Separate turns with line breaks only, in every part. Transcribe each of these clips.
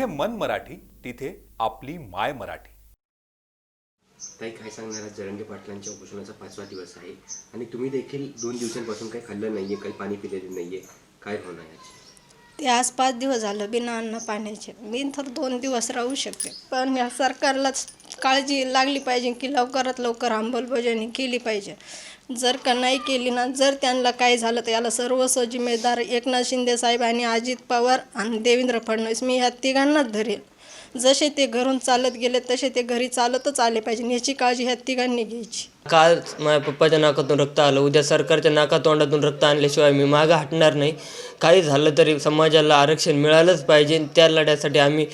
जिथे मन मराठी तिथे आपली माय मराठी.
ताई काय सांगणार आज जरंगे पाटलांच्या उपोषणाचा पाचवा दिवस आहे आणि तुम्ही देखील दोन दिवसांपासून काही खाल्लं नाहीये काही पाणी पिलेलं नाहीये. काय होणार याची?
ते आज पाच दिवस झालं बिना अन्न पाण्याचे. मी तर दोन दिवस राहू शकते पण या सरकारलाच काळजी लागली पाहिजे की लवकरात लवकर अंमलबजावणी केली पाहिजे. जर का नाही केली ना जर त्यांना काय झालं तर याला सर्वस्व जिम्मेदार एकनाथ शिंदे साहेब आणि अजित पवार आणि देवेंद्र फडणवीस मी ह्या तिघांनाच धरेल. जसे ते घरून चालत गेले तसे ते घरी चालतच आले पाहिजे. याची काळजी ह्या तिघांनी घ्यायची.
काल माझ्या पप्पाच्या नाकातून रक्त आलं. उद्या सरकारच्या नाकातोंडातून रक्त आणल्याशिवाय मी मागं हटणार नाही. काही झालं तरी समाजाला आरक्षण मिळालंच पाहिजे. त्या लढ्यासाठी आम्ही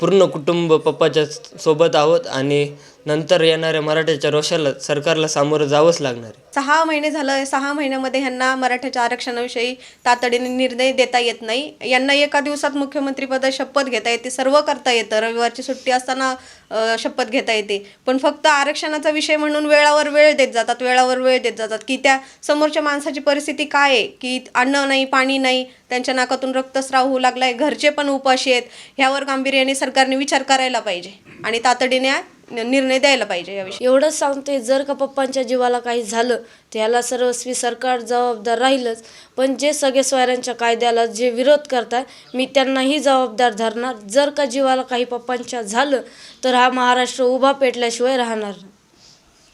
पूर्ण कुटुंब पप्पाच्या सोबत आहोत. आणि नंतर येणाऱ्या मराठ्याच्या रोषाला सरकारला सामोरं जावंच लागणार आहे.
सहा महिने झालं सहा महिन्यामध्ये ह्यांना मराठ्याच्या आरक्षणाविषयी तातडीने निर्णय देता येत नाही. यांना एका दिवसात मुख्यमंत्रीपद शपथ घेता येते सर्व करता येतं. रविवारची सुट्टी असताना अ, शपथ घेता येते. पण फक्त आरक्षणाचा विषय म्हणून वेळावर वेळ देत जातात वेळावर वेळ देत जातात. की त्या समोरच्या माणसाची परिस्थिती काय आहे? की अन्न नाही पाणी नाही त्यांच्या नाकातून रक्तस्राव होऊ लागलाय घरचे पण उपाशी आहेत. ह्यावर गांभीर्याने सरकारने विचार करायला पाहिजे. आणि तातडीने निर्णय द्यायला पाहिजे याविषयी.
एवढंच सांगते जर का पप्पांच्या जीवाला काही झालं तर याला सर्वस्वी सरकार जबाबदार राहीलच. पण जे सगळे स्वयरांच्या कायद्याला जे विरोध करतात मी त्यांनाही जबाबदार धरणार. जर का जीवाला काही पप्पांच्या झालं तर हा महाराष्ट्र उभा पेटल्याशिवाय राहणार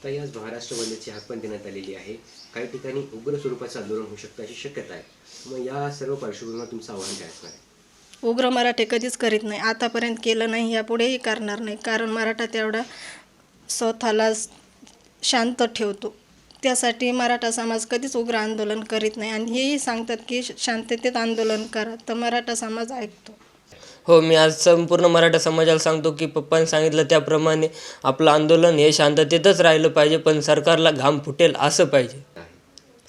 महाराष्ट्र बंदची हाक पण देण्यात आलेली आहे. काही ठिकाणी उग्र स्वरूपाचं आंदोलन होऊ शकतं अशी शक्यता आहे. मग या सर्व पार्श्वभूमीवर तुमचं आव्हान काय असणार आहे?
उग्र मराठे कधीच करीत नाही. आतापर्यंत केलं नाही यापुढेही करणार नाही. कारण मराठा तेवढा स्वतःला शांत ठेवतो. त्यासाठी मराठा समाज कधीच उग्र आंदोलन करीत नाही. आणि हेही सांगतात की शांततेत आंदोलन करा तर मराठा समाज ऐकतो.
हो मी आज संपूर्ण मराठा समाजाला सांगतो की पप्पांनी सांगितलं त्याप्रमाणे आपलं आंदोलन हे शांततेतच राहिलं पाहिजे पण सरकारला घाम फुटेल असं पाहिजे.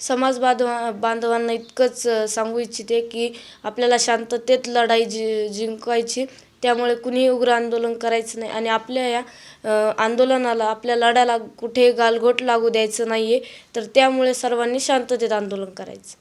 समाज बांधवा बांधवांना इतकंच सांगू इच्छिते की आपल्याला शांततेत लढाई जि जिंकायची. त्यामुळे कुणीही उग्र आंदोलन करायचं नाही आणि आपल्या या आंदोलनाला आपल्या लढ्याला कुठे गालगोट लागू द्यायचं नाही आहे तर त्यामुळे सर्वांनी शांततेत आंदोलन करायचं.